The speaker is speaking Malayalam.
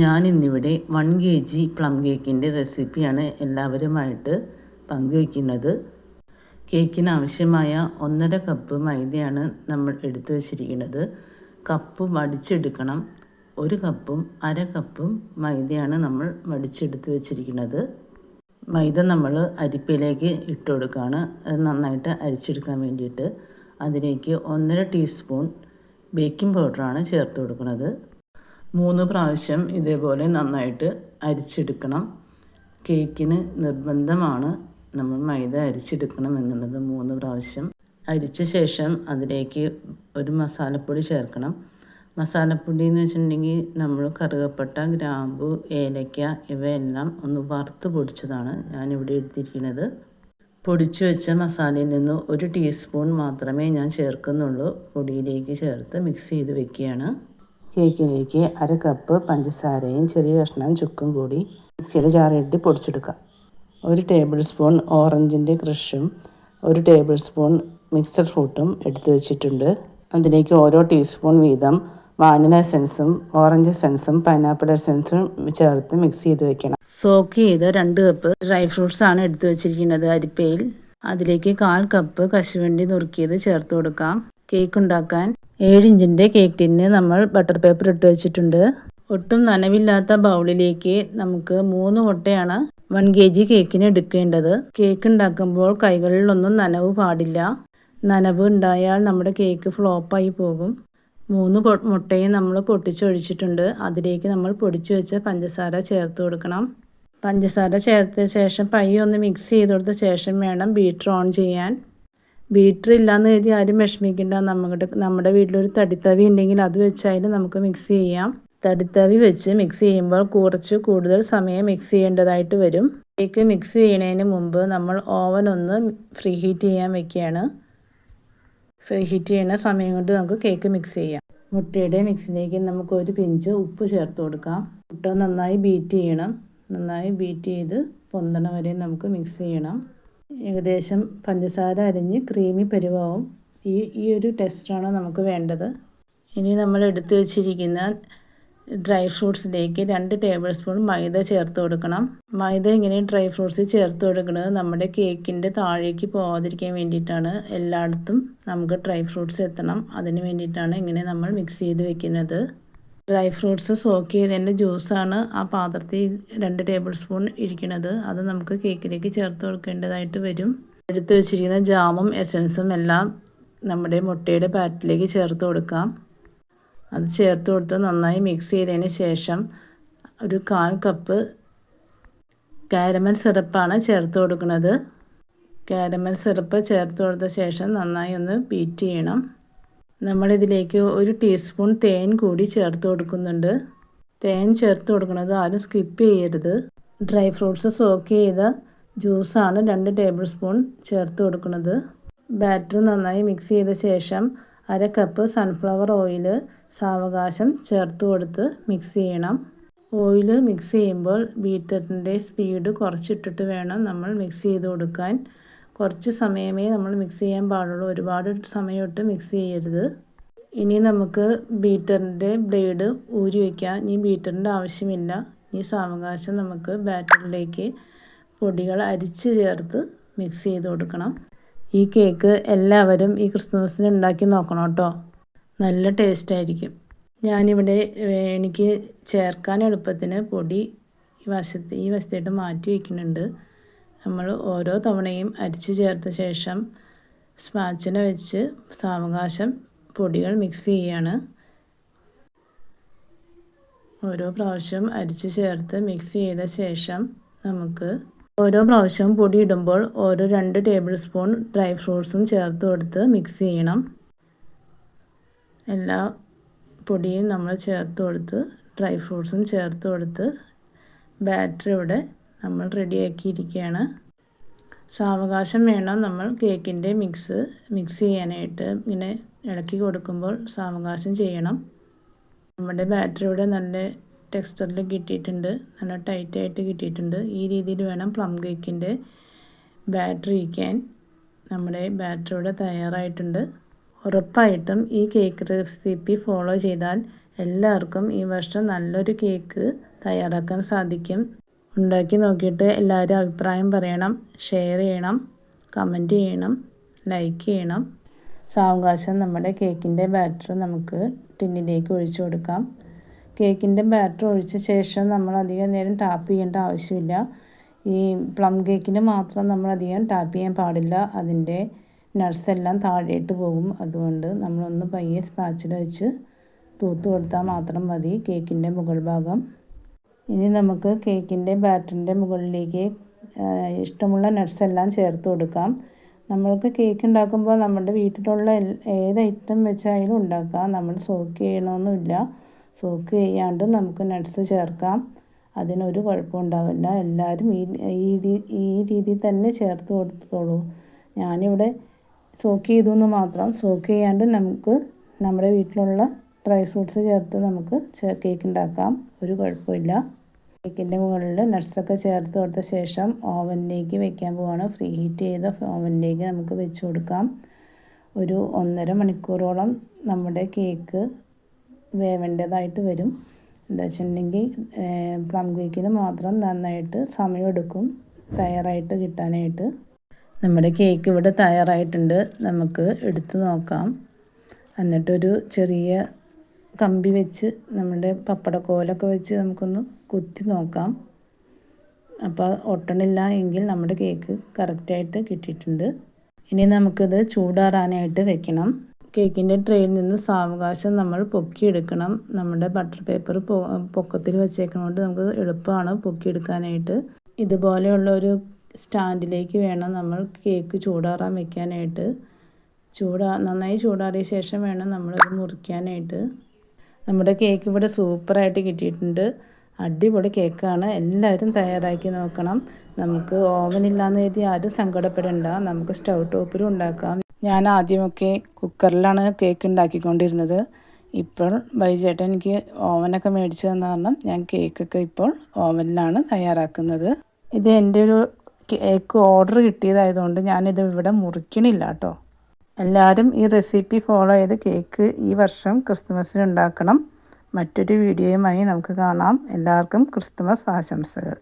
ഞാൻ ഇന്നിവിടെ വൺ കെ ജി പ്ലം കേക്കിന്റെ റെസിപ്പിയാണ് എല്ലാവരുമായിട്ട് പങ്കുവയ്ക്കുന്നത്. കേക്കിന് ആവശ്യമായ ഒന്നര കപ്പ് മൈദയാണ് നമ്മൾ എടുത്തു വച്ചിരിക്കുന്നത്. കപ്പ് വടിച്ചെടുക്കണം. ഒരു കപ്പും അര കപ്പും മൈദയാണ് നമ്മൾ വടിച്ചെടുത്ത് വെച്ചിരിക്കുന്നത്. മൈദ നമ്മൾ അരിപ്പയിലേക്ക് ഇട്ട് കൊടുക്കുകയാണ്. അത് നന്നായിട്ട് അരിച്ചെടുക്കാൻ വേണ്ടിയിട്ട്. അതിലേക്ക് ഒന്നര ടീസ്പൂൺ ബേക്കിംഗ് പൗഡറാണ് ചേർത്ത് കൊടുക്കുന്നത്. മൂന്ന് പ്രാവശ്യം ഇതേപോലെ നന്നായിട്ട് അരിച്ചെടുക്കണം. കേക്കിന് നിർബന്ധമാണ് നമ്മൾ മൈദ അരിച്ചെടുക്കണം എന്നുള്ളത് മൂന്ന് പ്രാവശ്യം. അരിച്ച ശേഷം അതിലേക്ക് ഒരു മസാലപ്പൊടി ചേർക്കണം. മസാലപ്പൊടി എന്ന് വെച്ചിട്ടുണ്ടെങ്കിൽ നമ്മൾ കറുകപ്പട്ട ഗ്രാമ്പു ഏലക്ക ഇവയെല്ലാം ഒന്ന് വറുത്ത് പൊടിച്ചതാണ് ഞാനിവിടെ എടുത്തിരിക്കുന്നത്. പൊടിച്ചു വെച്ച മസാലയിൽ നിന്ന് ഒരു ടീസ്പൂൺ മാത്രമേ ഞാൻ ചേർക്കുന്നുള്ളൂ. പൊടിയിലേക്ക് ചേർത്ത് മിക്സ് ചെയ്ത് വെക്കുകയാണ്. കേക്കിലേക്ക് അര കപ്പ് പഞ്ചസാരയും ചെറിയ കഷ്ണം ചുക്കും കൂടി മിക്സിയുടെ ജാറിട്ട് പൊടിച്ചെടുക്കാം. ഒരു ടേബിൾ സ്പൂൺ ഓറഞ്ചിന്റെ ക്രഷും ഒരു ടേബിൾ സ്പൂൺ മിക്സഡ് ഫ്രൂട്ടും എടുത്തു വെച്ചിട്ടുണ്ട്. അതിലേക്ക് ഓരോ ടീസ്പൂൺ വീതം വാനില എസൻസും ഓറഞ്ച് എസൻസും പൈനാപ്പിൾ എസൻസും ചേർത്ത് മിക്സ് ചെയ്ത് വെക്കണം. സോക്ക് ചെയ്ത് രണ്ട് കപ്പ് ഡ്രൈ ഫ്രൂട്ട്സ് ആണ് എടുത്തു വെച്ചിരിക്കുന്നത് അരിപ്പയിൽ. അതിലേക്ക് കാൽ കപ്പ് കശുവണ്ടി നുറുക്കിയത് ചേർത്ത് കൊടുക്കാം. കേക്ക് ഉണ്ടാക്കാൻ ഏഴിഞ്ചിന്റെ കേക്ക് ടിന്ന് നമ്മൾ ബട്ടർ പേപ്പർ ഇട്ട് വെച്ചിട്ടുണ്ട്. ഒട്ടും നനവില്ലാത്ത ബൗളിലേക്ക് നമുക്ക് മൂന്ന് മുട്ടയാണ് വൺ കെ ജി കേക്കിന് എടുക്കേണ്ടത്. കേക്ക് ഉണ്ടാക്കുമ്പോൾ കൈകളിലൊന്നും നനവ് പാടില്ല. നനവ് ഉണ്ടായാൽ നമ്മുടെ കേക്ക് ഫ്ലോപ്പായി പോകും. മൂന്ന് മുട്ടയും നമ്മൾ പൊട്ടിച്ചൊഴിച്ചിട്ടുണ്ട്. അതിലേക്ക് നമ്മൾ പൊടിച്ചു വെച്ച പഞ്ചസാര ചേർത്ത് കൊടുക്കണം. പഞ്ചസാര ചേർത്ത ശേഷം പൈ ഒന്ന് മിക്സ് ചെയ്ത് കൊടുത്ത ശേഷം വേണം ബീറ്റർ ഓൺ ചെയ്യാൻ. ബീറ്റർ കരുതി ആരും വിഷമിക്കേണ്ട. നമ്മുടെ നമ്മുടെ വീട്ടിലൊരു തടിത്തവി ഉണ്ടെങ്കിൽ അത് വെച്ചായാലും നമുക്ക് മിക്സ് ചെയ്യാം. തടിത്തവി വെച്ച് മിക്സ് ചെയ്യുമ്പോൾ കുറച്ച് കൂടുതൽ സമയം മിക്സ് ചെയ്യേണ്ടതായിട്ട് വരും. കേക്ക് മിക്സ് ചെയ്യുന്നതിന് മുമ്പ് നമ്മൾ ഓവൻ ഒന്ന് ഫ്രീ ഹീറ്റ് ചെയ്യാൻ വെക്കുകയാണ് ഫ്രീ ഹീറ്റ് ചെയ്യുന്ന സമയം കൊണ്ട് നമുക്ക് കേക്ക് മിക്സ് ചെയ്യാം. മുട്ടയുടെ മിക്സിലേക്ക് നമുക്ക് ഒരു പിഞ്ച് ഉപ്പ് ചേർത്ത് കൊടുക്കാം. മുട്ട നന്നായി ബീറ്റ് ചെയ്യണം. നന്നായി ബീറ്റ് ചെയ്ത് പൊന്തണ വരെ നമുക്ക് മിക്സ് ചെയ്യണം. ഏകദേശം പഞ്ചസാര അരിഞ്ഞ് ക്രീമി പരുവാവും. ഈ ഈ ഒരു ടെസ്റ്റാണ് നമുക്ക് വേണ്ടത്. ഇനി നമ്മൾ എടുത്തു വച്ചിരിക്കുന്ന ഡ്രൈ ഫ്രൂട്ട്സിലേക്ക് രണ്ട് ടേബിൾ സ്പൂൺ മൈദ ചേർത്ത് കൊടുക്കണം. മൈദ ഇങ്ങനെ ഡ്രൈ ഫ്രൂട്ട്സ് ചേർത്ത് കൊടുക്കുന്നത് നമ്മുടെ കേക്കിന്റെ താഴേക്ക് പോകാതിരിക്കാൻ വേണ്ടിയിട്ടാണ്. എല്ലായിടത്തും നമുക്ക് ഡ്രൈ ഫ്രൂട്ട്സ് എത്തണം. അതിന് വേണ്ടിയിട്ടാണ് ഇങ്ങനെ നമ്മൾ മിക്സ് ചെയ്ത് വെക്കുന്നത്. ഡ്രൈ ഫ്രൂട്ട്സ് സോക്ക് ചെയ്തതിന്റെ ജ്യൂസാണ് ആ പാത്രത്തിൽ രണ്ട് ടേബിൾ സ്പൂൺ ഇരിക്കുന്നത്. അത് നമുക്ക് കേക്കിലേക്ക് ചേർത്ത് കൊടുക്കേണ്ടതായിട്ട് വരും. എടുത്തു വെച്ചിരിക്കുന്ന ജാമും എസൻസും എല്ലാം നമ്മുടെ മുട്ടയുടെ പാറ്റിലേക്ക് ചേർത്ത് കൊടുക്കാം. അത് ചേർത്ത് കൊടുത്ത് നന്നായി മിക്സ് ചെയ്തതിന് ശേഷം ഒരു കാൽ കപ്പ് കാരമൽ സിറപ്പാണ് ചേർത്ത് കൊടുക്കുന്നത്. കാരമൽ സിറപ്പ് ചേർത്ത് കൊടുത്ത ശേഷം നന്നായി ഒന്ന് ബീറ്റ് ചെയ്യണം. നമ്മളിതിലേക്ക് ഒരു ടീസ്പൂൺ തേൻ കൂടി ചേർത്ത് കൊടുക്കുന്നുണ്ട്. തേൻ ചേർത്ത് കൊടുക്കുന്നത് ആരും സ്കിപ്പ് ചെയ്യരുത്. ഡ്രൈ ഫ്രൂട്ട്സ് സോക്ക് ചെയ്ത ജ്യൂസാണ് രണ്ട് ടേബിൾ സ്പൂൺ ചേർത്ത് കൊടുക്കുന്നത്. ബാറ്റർ നന്നായി മിക്സ് ചെയ്ത ശേഷം അര കപ്പ് സൺഫ്ലവർ ഓയിൽ സാവകാശം ചേർത്ത് കൊടുത്ത് മിക്സ് ചെയ്യണം. ഓയിൽ മിക്സ് ചെയ്യുമ്പോൾ ബീറ്ററിന്റെ സ്പീഡ് കുറച്ചിട്ടിട്ട് വേണം നമ്മൾ മിക്സ് ചെയ്ത് കൊടുക്കാൻ. കുറച്ച് സമയമേ നമ്മൾ മിക്സ് ചെയ്യാൻ പാടുള്ളൂ. ഒരുപാട് സമയമിട്ട് മിക്സ് ചെയ്യരുത്. ഇനി നമുക്ക് ബീറ്ററിന്റെ ബ്ലേഡ് ഊരി വയ്ക്കാം ഇനി ബീറ്ററിന്റെ ആവശ്യമില്ല. ഈ സാവകാശം നമുക്ക് ബാറ്ററിലേക്ക് പൊടികൾ അരിച്ച് ചേർത്ത് മിക്സ് ചെയ്ത് കൊടുക്കണം. ഈ കേക്ക് എല്ലാവരും ഈ ക്രിസ്മസിന് ഉണ്ടാക്കി നോക്കണം കേട്ടോ. നല്ല ടേസ്റ്റായിരിക്കും ഞാനിവിടെ എനിക്ക് ചേർക്കാൻ എളുപ്പത്തിന് പൊടി ഈ വശത്ത് ഈ വശത്തായിട്ട് മാറ്റി വയ്ക്കുന്നുണ്ട് നമ്മൾ ഓരോ തവണയും അരിച്ച് ചേർത്ത ശേഷം സ്പാച്ചിന വെച്ച് സാവകാശം പൊടികൾ മിക്സ് ചെയ്യാണ്. ഓരോ പ്രാവശ്യം അരിച്ച് ചേർത്ത് മിക്സ് ചെയ്ത ശേഷം നമുക്ക് ഓരോ പ്രാവശ്യവും പൊടി ഇടുമ്പോൾ ഓരോ രണ്ട് ടേബിൾ സ്പൂൺ ഡ്രൈ ഫ്രൂട്ട്സും ചേർത്ത് കൊടുത്ത് മിക്സ് ചെയ്യണം. എല്ലാ പൊടിയും നമ്മൾ ചേർത്ത് കൊടുത്ത് ഡ്രൈ ഫ്രൂട്ട്സും ചേർത്ത് കൊടുത്ത് ബാറ്റർ ഇവിടെ നമ്മൾ റെഡിയാക്കിയിരിക്കുകയാണ്. സാവകാശം വേണം നമ്മൾ കേക്കിന്റെ മിക്സ് മിക്സ് ചെയ്യാനായിട്ട്. ഇങ്ങനെ ഇളക്കി കൊടുക്കുമ്പോൾ സാവകാശം ചെയ്യണം. നമ്മുടെ ബാറ്ററിയുടെ നല്ല ടെക്സ്ചറിൽ കിട്ടിയിട്ടുണ്ട്. നല്ല ടൈറ്റായിട്ട് കിട്ടിയിട്ടുണ്ട്. ഈ രീതിയിൽ വേണം പ്ലം കേക്കിന്റെ ബാറ്ററി ഇരിക്കാൻ. നമ്മുടെ ബാറ്ററി ഇവിടെ തയ്യാറായിട്ടുണ്ട്. ഉറപ്പായിട്ടും ഈ കേക്ക് റെസിപ്പി ഫോളോ ചെയ്താൽ എല്ലാവർക്കും ഈ വർഷം നല്ലൊരു കേക്ക് തയ്യാറാക്കാൻ സാധിക്കും. ഉണ്ടാക്കി നോക്കിയിട്ട് എല്ലാവരും അഭിപ്രായം പറയണം ഷെയർ ചെയ്യണം കമന്റ് ചെയ്യണം ലൈക്ക് ചെയ്യണം. സാവകാശം നമ്മുടെ കേക്കിന്റെ ബാറ്റർ നമുക്ക് ടിന്നിലേക്ക് ഒഴിച്ചു കൊടുക്കാം. കേക്കിന്റെ ബാറ്റർ ഒഴിച്ച ശേഷം നമ്മൾ അധികം നേരം ടാപ്പ് ചെയ്യേണ്ട ആവശ്യമില്ല. ഈ പ്ലം കേക്കിന് മാത്രം നമ്മൾ അധികം ടാപ്പ് ചെയ്യാൻ പാടില്ല. അതിന്റെ നട്ട്സ് എല്ലാം താഴേട്ട് പോകും. അതുകൊണ്ട് നമ്മളൊന്ന് പയ്യെ സ്പാച്ചിൽ വെച്ച് തൂത്ത് കൊടുത്താൽ മാത്രം മതി കേക്കിന്റെ മുകൾ ഭാഗം. ഇനി നമുക്ക് കേക്കിന്റെ ബാറ്ററിന്റെ മുകളിലേക്ക് ഇഷ്ടമുള്ള നട്ട്സ് എല്ലാം ചേർത്ത് കൊടുക്കാം. നമ്മൾക്ക് കേക്ക് ഉണ്ടാക്കുമ്പോൾ നമ്മുടെ വീട്ടിലുള്ള ഏത് ഐറ്റം വെച്ചായാലും ഉണ്ടാക്കാം. നമ്മൾ സോക്ക് ചെയ്യണമെന്നില്ല സോക്ക് ചെയ്യാണ്ട് നമുക്ക് നട്ട്സ് ചേർക്കാം. അതിനൊരു കുഴപ്പമുണ്ടാവില്ല. എല്ലാവരും ഈ ഈ ഈ രീതിയിൽ തന്നെ ചേർത്ത് കൊടുത്തോളൂ. ഞാനിവിടെ സോക്ക് ചെയ്തു എന്ന് മാത്രം. സോക്ക് ചെയ്യാണ്ട് നമുക്ക് നമ്മുടെ വീട്ടിലുള്ള ഡ്രൈ ഫ്രൂട്ട്സ് ചേർത്ത് നമുക്ക് കേക്ക് ഉണ്ടാക്കാം. ഒരു കുഴപ്പമില്ല. കേക്കിന്റെ മുകളിൽ നട്ട്സൊക്കെ ചേർത്ത് കൊടുത്ത ശേഷം ഓവനിലേക്ക് വെക്കാൻ പോവാണ്. ഫ്രീ ഹീറ്റ് ചെയ്ത ഓവനിലേക്ക് നമുക്ക് വെച്ച് കൊടുക്കാം. ഒരു ഒന്നര മണിക്കൂറോളം നമ്മുടെ കേക്ക് വേവേണ്ടതായിട്ട് വരും. എന്താ വെച്ചിട്ടുണ്ടെങ്കിൽ പ്ലം കേക്കിന് മാത്രം നന്നായിട്ട് സമയമെടുക്കും തയ്യാറായിട്ട് കിട്ടാനായിട്ട്. നമ്മുടെ കേക്ക് ഇവിടെ തയ്യാറായിട്ടുണ്ട്. നമുക്ക് എടുത്ത് നോക്കാം. എന്നിട്ടൊരു ചെറിയ കമ്പി വെച്ച് നമ്മുടെ പപ്പടക്കോലൊക്കെ വെച്ച് നമുക്കൊന്ന് കുത്തി നോക്കാം. അപ്പോൾ ഒട്ടണില്ല എങ്കിൽ നമ്മുടെ കേക്ക് കറക്റ്റായിട്ട് കിട്ടിയിട്ടുണ്ട്. ഇനി നമുക്കിത് ചൂടാറാനായിട്ട് വെക്കണം. കേക്കിന്റെ ട്രെയിൽ നിന്ന് സാവകാശം നമ്മൾ പൊക്കിയെടുക്കണം. നമ്മുടെ ബട്ടർ പേപ്പർ പൊക്കത്തിൽ വെച്ചേക്കുന്നതുകൊണ്ട് നമുക്ക് എളുപ്പമാണ് പൊക്കിയെടുക്കാനായിട്ട്. ഇതുപോലെയുള്ള ഒരു സ്റ്റാൻഡിലേക്ക് വേണം നമ്മൾ കേക്ക് ചൂടാറാൻ വെക്കാനായിട്ട്. ചൂടാ നന്നായി ചൂടാറിയ ശേഷം വേണം നമ്മളത് മുറിക്കാനായിട്ട്. നമ്മുടെ കേക്ക് ഇവിടെ സൂപ്പറായിട്ട് കിട്ടിയിട്ടുണ്ട്. അടിപൊളി കേക്കാണ്. എല്ലാവരും തയ്യാറാക്കി നോക്കണം. നമുക്ക് ഓവനില്ലാന്ന് കരുതി ആരും സങ്കടപ്പെടേണ്ട. നമുക്ക് സ്റ്റൗ ടോപ്പിലും ഉണ്ടാക്കാം. ഞാൻ ആദ്യമൊക്കെ കുക്കറിലാണ് കേക്ക് ഉണ്ടാക്കിക്കൊണ്ടിരുന്നത്. ഇപ്പോൾ ബൈജേട്ടൻ എനിക്ക് ഓവനൊക്കെ മേടിച്ചു തന്ന കാരണം ഞാൻ കേക്കൊക്കെ ഇപ്പോൾ ഓവനിലാണ് തയ്യാറാക്കുന്നത്. ഇത് എന്റെ ഒരു കേക്ക് ഓർഡർ കിട്ടിയതായതുകൊണ്ട് ഞാനിത് ഇവിടെ മുറിക്കണില്ല കേട്ടോ. എല്ലാവരും ഈ റെസിപ്പി ഫോളോ ചെയ്ത് കേക്ക് ഈ വർഷം ക്രിസ്മസിന് ഉണ്ടാക്കണം. മറ്റൊരു വീഡിയോയുമായി നമുക്ക് കാണാം. എല്ലാവർക്കും ക്രിസ്തുമസ് ആശംസകൾ.